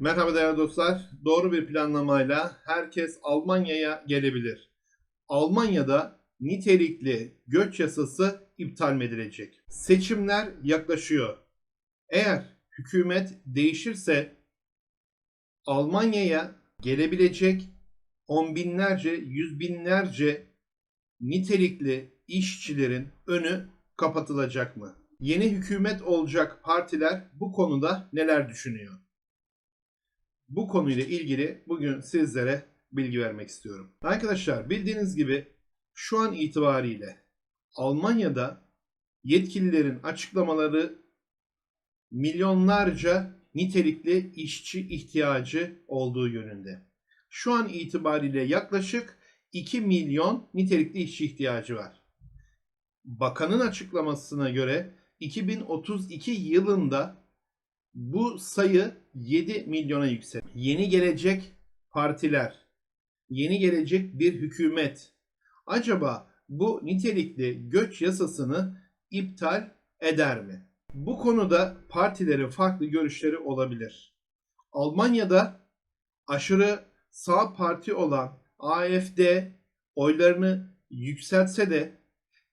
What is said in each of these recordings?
Merhaba değerli dostlar. Doğru bir planlamayla herkes Almanya'ya gelebilir. Almanya'da nitelikli göç yasası iptal edilecek? Seçimler yaklaşıyor. Eğer hükümet değişirse Almanya'ya gelebilecek on binlerce, yüz binlerce nitelikli işçilerin önü kapatılacak mı? Yeni hükümet olacak partiler bu konuda neler düşünüyor? Bu konuyla ilgili bugün sizlere bilgi vermek istiyorum. Arkadaşlar bildiğiniz gibi şu an itibariyle Almanya'da yetkililerin açıklamaları milyonlarca nitelikli işçi ihtiyacı olduğu yönünde. Şu an itibariyle yaklaşık 2 milyon nitelikli işçi ihtiyacı var. Bakanın açıklamasına göre 2032 yılında bu sayı 7 milyona yükselir. Yeni gelecek partiler, yeni gelecek bir hükümet acaba bu nitelikli göç yasasını iptal eder mi? Bu konuda partilerin farklı görüşleri olabilir. Almanya'da aşırı sağ parti olan AFD oylarını yükseltse de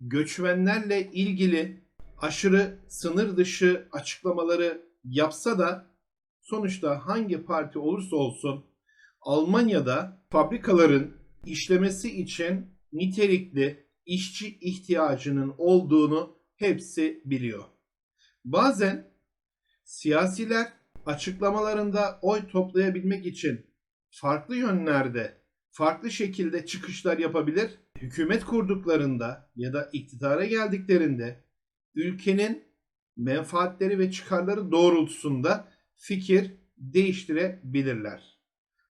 göçmenlerle ilgili aşırı sınır dışı açıklamaları yapsa da sonuçta hangi parti olursa olsun Almanya'da fabrikaların işlemesi için nitelikli işçi ihtiyacının olduğunu hepsi biliyor. Bazen siyasiler açıklamalarında oy toplayabilmek için farklı yönlerde, farklı şekilde çıkışlar yapabilir. Hükümet kurduklarında ya da iktidara geldiklerinde ülkenin menfaatleri ve çıkarları doğrultusunda fikir değiştirebilirler.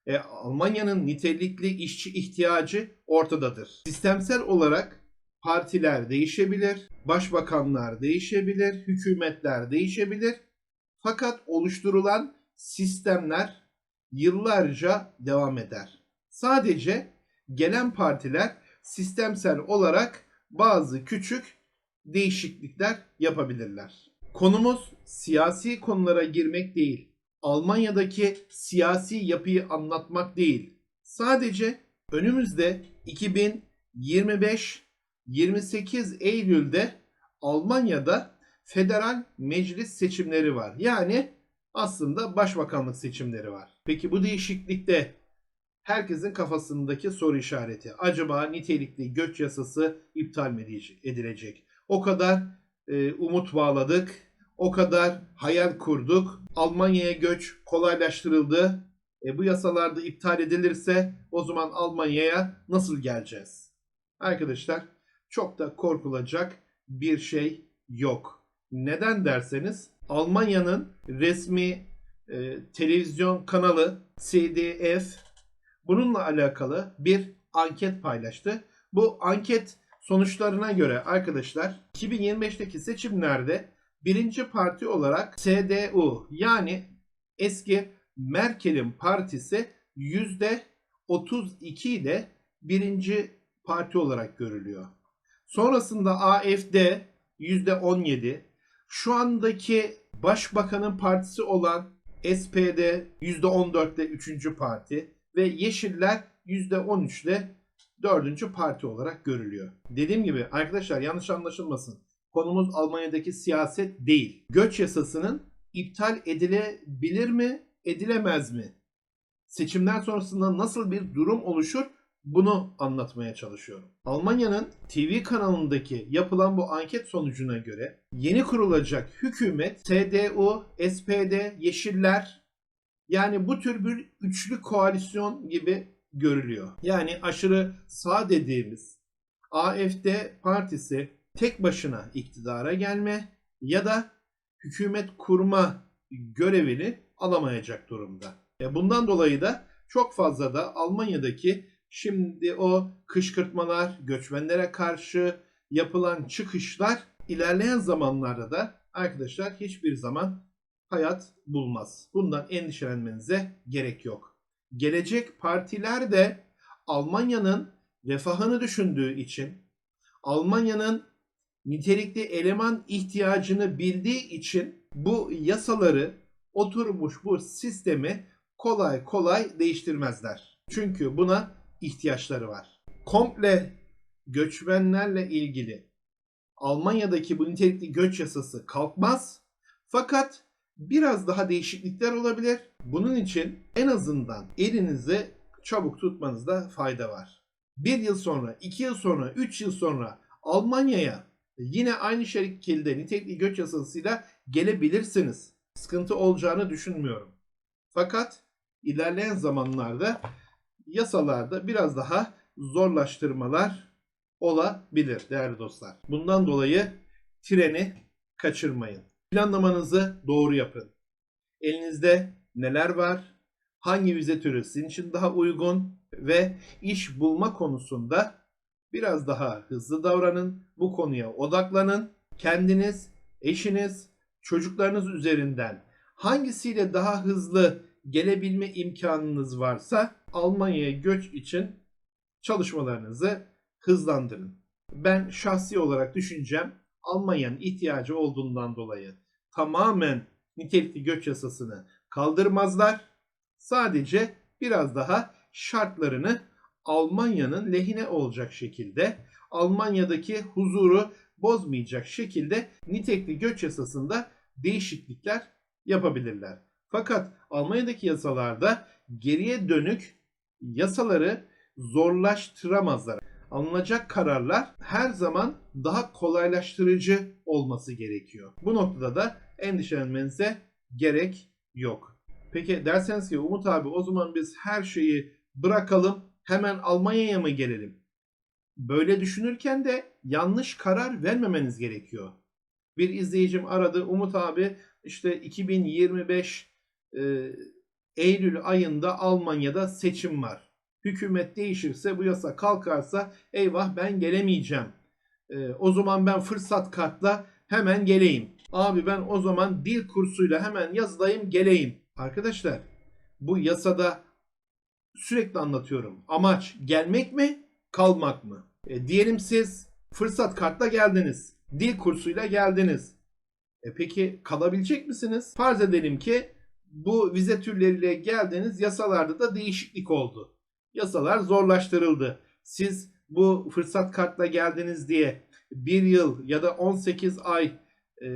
E, Almanya'nın nitelikli işçi ihtiyacı ortadadır. Sistemsel olarak partiler değişebilir, başbakanlar değişebilir, hükümetler değişebilir. Fakat oluşturulan sistemler yıllarca devam eder. Sadece gelen partiler sistemsel olarak bazı küçük değişiklikler yapabilirler. Konumuz siyasi konulara girmek değil. Almanya'daki siyasi yapıyı anlatmak değil. Sadece önümüzde 2025 28 Eylül'de Almanya'da federal meclis seçimleri var. Yani aslında başbakanlık seçimleri var. Peki bu değişiklikte herkesin kafasındaki soru işareti. Acaba nitelikli göç yasası iptal mi edilecek? O kadar e, umut bağladık. O kadar hayal kurduk. Almanya'ya göç kolaylaştırıldı. E, bu yasalarda iptal edilirse o zaman Almanya'ya nasıl geleceğiz? Arkadaşlar çok da korkulacak bir şey yok. Neden derseniz Almanya'nın resmi e, televizyon kanalı CDF bununla alakalı bir anket paylaştı. Bu anket sonuçlarına göre arkadaşlar 2025'teki seçimlerde birinci parti olarak CDU yani eski Merkel'in partisi %32 ile birinci parti olarak görülüyor. Sonrasında AFD %17, şu andaki başbakanın partisi olan SPD %14 ile 3. parti ve Yeşiller %13 ile 4. parti olarak görülüyor. Dediğim gibi arkadaşlar yanlış anlaşılmasın. Konumuz Almanya'daki siyaset değil. Göç yasasının iptal edilebilir mi, edilemez mi? Seçimden sonrasında nasıl bir durum oluşur? Bunu anlatmaya çalışıyorum. Almanya'nın TV kanalındaki yapılan bu anket sonucuna göre yeni kurulacak hükümet CDU, SPD, Yeşiller yani bu tür bir üçlü koalisyon gibi görülüyor. Yani aşırı sağ dediğimiz AFD partisi tek başına iktidara gelme ya da hükümet kurma görevini alamayacak durumda. E bundan dolayı da çok fazla da Almanya'daki şimdi o kışkırtmalar, göçmenlere karşı yapılan çıkışlar ilerleyen zamanlarda da arkadaşlar hiçbir zaman hayat bulmaz. Bundan endişelenmenize gerek yok. Gelecek partiler de Almanya'nın refahını düşündüğü için, Almanya'nın nitelikli eleman ihtiyacını bildiği için bu yasaları oturmuş bu sistemi kolay kolay değiştirmezler. Çünkü buna ihtiyaçları var. Komple göçmenlerle ilgili Almanya'daki bu nitelikli göç yasası kalkmaz. Fakat biraz daha değişiklikler olabilir. Bunun için en azından elinizi çabuk tutmanızda fayda var. Bir yıl sonra, iki yıl sonra, üç yıl sonra Almanya'ya yine aynı şekilde nitelikli göç yasasıyla gelebilirsiniz. Sıkıntı olacağını düşünmüyorum. Fakat ilerleyen zamanlarda yasalarda biraz daha zorlaştırmalar olabilir değerli dostlar. Bundan dolayı treni kaçırmayın. Planlamanızı doğru yapın. Elinizde neler var? Hangi vize türü sizin için daha uygun ve iş bulma konusunda biraz daha hızlı davranın. Bu konuya odaklanın. Kendiniz, eşiniz, çocuklarınız üzerinden hangisiyle daha hızlı gelebilme imkanınız varsa Almanya'ya göç için çalışmalarınızı hızlandırın. Ben şahsi olarak düşüncem Almanya'nın ihtiyacı olduğundan dolayı tamamen nitelikli göç yasasını kaldırmazlar. Sadece biraz daha şartlarını Almanya'nın lehine olacak şekilde, Almanya'daki huzuru bozmayacak şekilde nitelikli göç yasasında değişiklikler yapabilirler. Fakat Almanya'daki yasalarda geriye dönük yasaları zorlaştıramazlar. Alınacak kararlar her zaman daha kolaylaştırıcı olması gerekiyor. Bu noktada da endişelenmenize gerek yok. Peki derseniz ki Umut abi o zaman biz her şeyi bırakalım hemen Almanya'ya mı gelelim? Böyle düşünürken de yanlış karar vermemeniz gerekiyor. Bir izleyicim aradı Umut abi işte 2025 e, Eylül ayında Almanya'da seçim var. Hükümet değişirse bu yasa kalkarsa eyvah ben gelemeyeceğim. E, o zaman ben fırsat kartla hemen geleyim. Abi ben o zaman dil kursuyla hemen yazılayım geleyim. Arkadaşlar bu yasada sürekli anlatıyorum. Amaç gelmek mi kalmak mı? E, diyelim siz fırsat kartla geldiniz. Dil kursuyla geldiniz. E peki kalabilecek misiniz? Farz edelim ki bu vize türleriyle geldiniz yasalarda da değişiklik oldu. Yasalar zorlaştırıldı. Siz bu fırsat kartla geldiniz diye bir yıl ya da 18 ay e,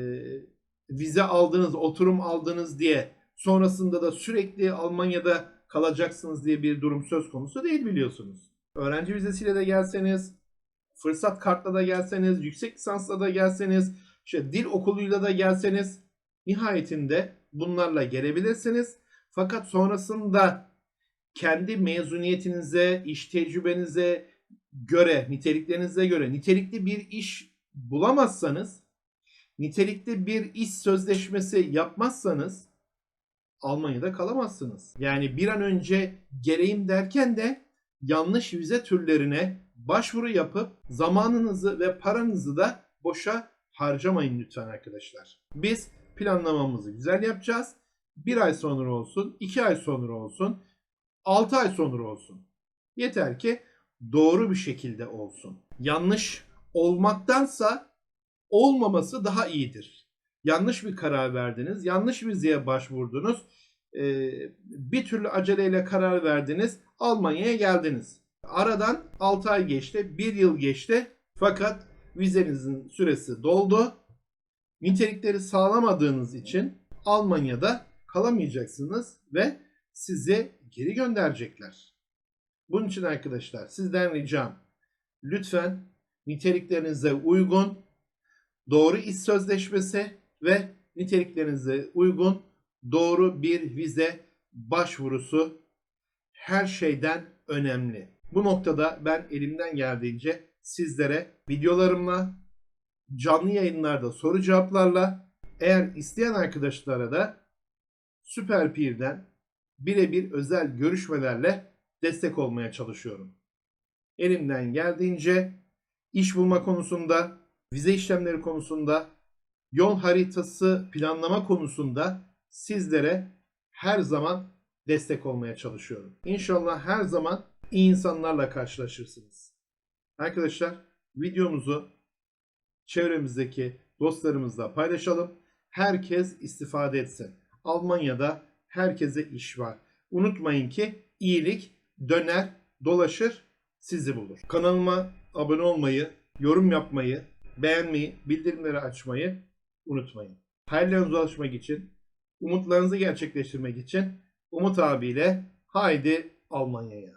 vize aldınız, oturum aldınız diye sonrasında da sürekli Almanya'da kalacaksınız diye bir durum söz konusu değil biliyorsunuz. Öğrenci vizesiyle de gelseniz, fırsat kartla da gelseniz, yüksek lisansla da gelseniz, işte dil okuluyla da gelseniz nihayetinde bunlarla gelebilirsiniz. Fakat sonrasında kendi mezuniyetinize, iş tecrübenize göre, niteliklerinize göre nitelikli bir iş bulamazsanız, nitelikli bir iş sözleşmesi yapmazsanız Almanya'da kalamazsınız. Yani bir an önce geleyim derken de yanlış vize türlerine başvuru yapıp zamanınızı ve paranızı da boşa harcamayın lütfen arkadaşlar. Biz planlamamızı güzel yapacağız. Bir ay sonra olsun, iki ay sonra olsun, altı ay sonra olsun. Yeter ki doğru bir şekilde olsun. Yanlış olmaktansa olmaması daha iyidir. Yanlış bir karar verdiniz, yanlış vizeye başvurdunuz, ee, bir türlü aceleyle karar verdiniz, Almanya'ya geldiniz. Aradan 6 ay geçti, 1 yıl geçti fakat vizenizin süresi doldu. Nitelikleri sağlamadığınız için Almanya'da kalamayacaksınız ve sizi geri gönderecekler. Bunun için arkadaşlar sizden ricam lütfen niteliklerinize uygun doğru iş sözleşmesi ve niteliklerinize uygun doğru bir vize başvurusu her şeyden önemli. Bu noktada ben elimden geldiğince sizlere videolarımla, canlı yayınlarda soru cevaplarla eğer isteyen arkadaşlara da Süper Peer'den birebir özel görüşmelerle destek olmaya çalışıyorum. Elimden geldiğince iş bulma konusunda, vize işlemleri konusunda, yol haritası planlama konusunda sizlere her zaman destek olmaya çalışıyorum. İnşallah her zaman iyi insanlarla karşılaşırsınız. Arkadaşlar videomuzu çevremizdeki dostlarımızla paylaşalım. Herkes istifade etsin. Almanya'da herkese iş var. unutmayın ki iyilik döner, dolaşır, sizi bulur. Kanalıma abone olmayı, yorum yapmayı, beğenmeyi, bildirimleri açmayı unutmayın. Hayallerinize ulaşmak için, umutlarınızı gerçekleştirmek için Umut abiyle haydi Almanya'ya.